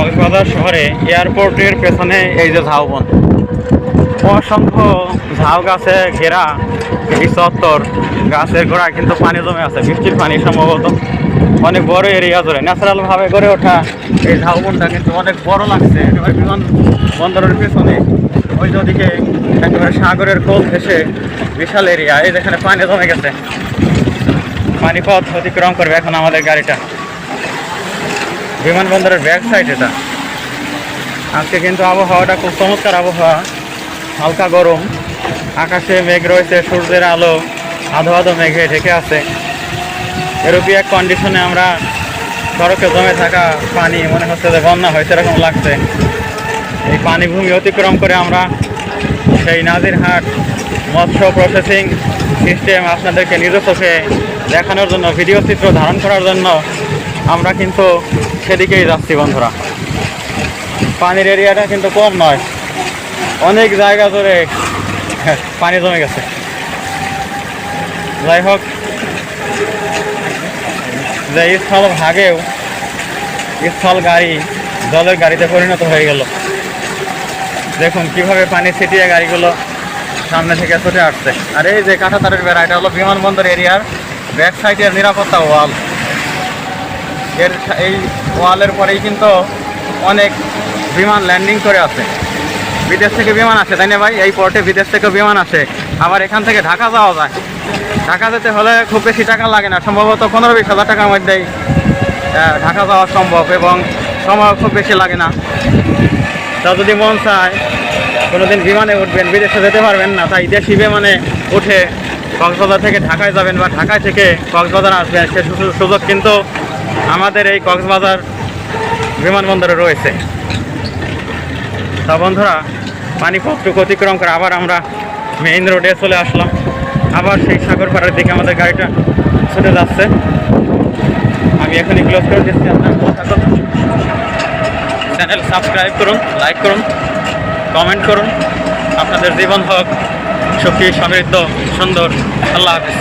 কক্সবাজার শহরে এয়ারপোর্টের পেছনে এই যে ঝাউবন অসংখ্য ঝাউ গাছে ঘেরা এই চত্বর গাছের গোড়ায় কিন্তু পানি জমে আছে, বৃষ্টির পানি সম্ভবত। অনেক বড় এরিয়া জুড়ে। ন্যাচারালভাবে গড়ে ওঠা এই ঝাউবনটা কিন্তু অনেক বড় লাগছে। একেবারে বিমান বন্দরের পেছনে। ওই যে ওদিকে একেবারে সাগরের কোল ঘেসে বিশাল এরিয়া। এই যেখানে পানি জমে গেছে। পানিপথ অতিক্রম করবে এখন আমাদের গাড়িটা। বিমানবন্দরের ব্যাক সাইড এটা। আজকে কিন্তু আবহাওয়াটা খুব চমৎকার আবহাওয়া। হালকা গরম। আকাশে মেঘ রয়েছে, সূর্যের আলো, আধো আধো মেঘে ঢেকে আছে। এরকম এক কন্ডিশনে আমরা সড়কে জমে থাকা পানি, মনে হচ্ছে যে বন্যা হয়েছে এরকম লাগছে। এই পানি ভূমি অতিক্রম করে আমরা সেই নাজিরহাট মৎস্য প্রসেসিং সিস্টেম আপনাদেরকে নিজ চোখে দেখানোর জন্য ভিডিও চিত্র ধারণ করার জন্য আমরা কিন্তু সেদিকেই যাচ্ছি, বন্ধুরা। পানির এরিয়াটা কিন্তু কম নয়। অনেক জায়গা ধরে পানি জমে গেছে। যাই হোক, যে স্থল ভাগেও স্থল গাড়ি, জলের গাড়িতে পরিণত হয়ে গেল। দেখুন কীভাবে পানি ছিটিয়ে গাড়িগুলো সামনে থেকে ছুটে আসছে। আর এই যে কাঁটাতারের বেড়া, এটা হলো বিমানবন্দর এরিয়ার ব্যাক সাইডের নিরাপত্তা ওয়াল। এর এই ওয়ালের পরেই কিন্তু অনেক বিমান ল্যান্ডিং করে আছে। বিদেশ থেকে বিমান আসে, তাই না ভাই? এই পোর্টে বিদেশ থেকে বিমান আসে। আবার এখান থেকে ঢাকা যাওয়া যায়। ঢাকা যেতে হলে খুব বেশি টাকা লাগে না। সম্ভবত পনেরো বিশ হাজার টাকার মধ্যেই ঢাকা যাওয়া সম্ভব এবং সময় খুব বেশি লাগে না। তা যদি মন চায়, কোনোদিন বিমানে উঠবেন, বিদেশে যেতে পারবেন না, তাই দেশি বিমানে উঠে কক্সবাজার থেকে ঢাকায় যাবেন বা ঢাকায় থেকে কক্সবাজার আসবেন। সু- সুযোগ কিন্তু আমাদের এই কক্সবাজার বিমানবন্দরে রয়েছে। তা বন্ধুরা পানিপথটুকু অতিক্রম করে আবার আমরা মেইন রোডে চলে আসলাম। আবার সেই সাগর পাড়ার দিকে আমাদের গাড়িটা ছুটে যাচ্ছে। আমি এখনই ক্লোজ করে দিচ্ছি আপনার চ্যানেল সাবস্ক্রাইব করুন লাইক করুন কমেন্ট করুন। আপনাদের জীবন হোক, সুখী, সমৃদ্ধ, সুন্দর। আল্লাহ হাফিজ।